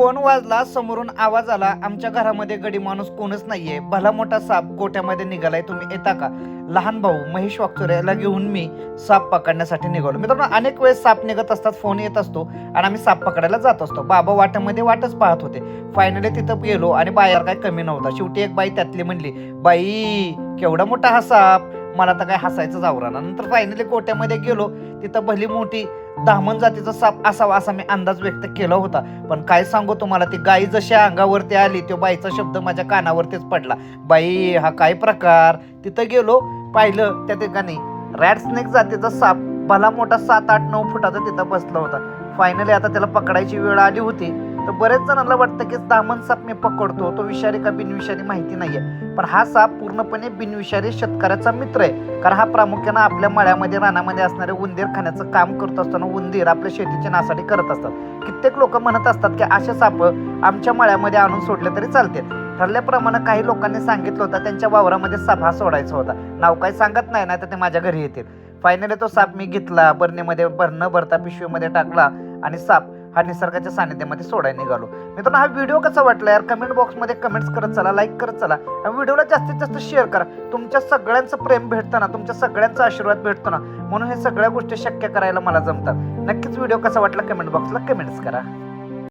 Phone वाजला समोरून आवाज आला आमच्या घरामध्ये गडी माणूस कोणच नाहीये. भला मोठा साप गोट्यामध्ये निघालाय तुम्ही येता का? लहान भाऊ महेश वागचोरे याला घेऊन मी साप पकडण्यासाठी निघालो. मित्रांनो अनेक वेळेस साप निघत असतात फोन येत असतो आणि आम्ही साप पकडायला जात असतो. बाबा वाट्यामध्ये वाटच पाहत होते. फायनली तिथं गेलो आणि बाहेर काय कमी नव्हता. शेवटी एक बाई त्यातली म्हणली बाई केवढा मोठा हा साप. मला तर काय हसायचं जावराना नंतर फायनली गोट्यामध्ये गेलो. तिथं भली मोठी दामन जातीचा साप असावा असा मी अंदाज व्यक्त केला होता. पण काय सांगू तुम्हाला ती गाई जशी अंगावरती आली तो बाईचा शब्द माझ्या कानावरतीच पडला. बाई हा काय प्रकार? तिथं गेलो. पाहिलं त्या ठिकाणी रॅड स्नेक जातीचा साप भला मोठा सात आठ नऊ फुटाचा तिथं बसला होता. फायनली आता त्याला पकडायची वेळ आली होती. तर बरेच जणांना वाटतं की दामन साप मी पकडतो तो विषारी का बिनविषारी माहिती नाहीये. पण हा साप पूर्णपणे बिनविषारी शेतकऱ्याचा मित्र आहे. कारण हा प्रामुख्यानं आपल्या मळ्यामध्ये रानामध्ये असणारे उंदीर खाण्याचं काम करत असताना उंदीर आपल्या शेतीची नासाठी करत असतात. कित्येक लोक म्हणत असतात की असे साप आमच्या मळ्यामध्ये आणून सोडले तरी चालते ठरल्याप्रमाणे काही लोकांनी सांगितलं होतं त्यांच्या वावरामध्ये साप हा सोडायचा होता. नाव काही सांगत नाही ना तर ते माझ्या घरी येतील. फायनली तो साप मी घेतला बरणीमध्ये भरणं भरता पिशवीमध्ये टाकला आणि साप हा निसर्गाच्या सानिध्यामध्ये सोडायला निघालो. मित्रांनो हा व्हिडिओ कसा वाटला यार? कमेंट बॉक्समध्ये कमेंट्स करत चला लाईक करत चला. व्हिडिओला जास्तीत जास्त शेअर करा. तुमच्या सगळ्यांचं प्रेम भेटतं ना तुमच्या सगळ्यांचा आशीर्वाद भेटतो ना म्हणून हे सगळ्या गोष्टी शक्य करायला मला जमतात. नक्कीच व्हिडिओ कसा वाटला कमेंट बॉक्सला कमेंट्स करा.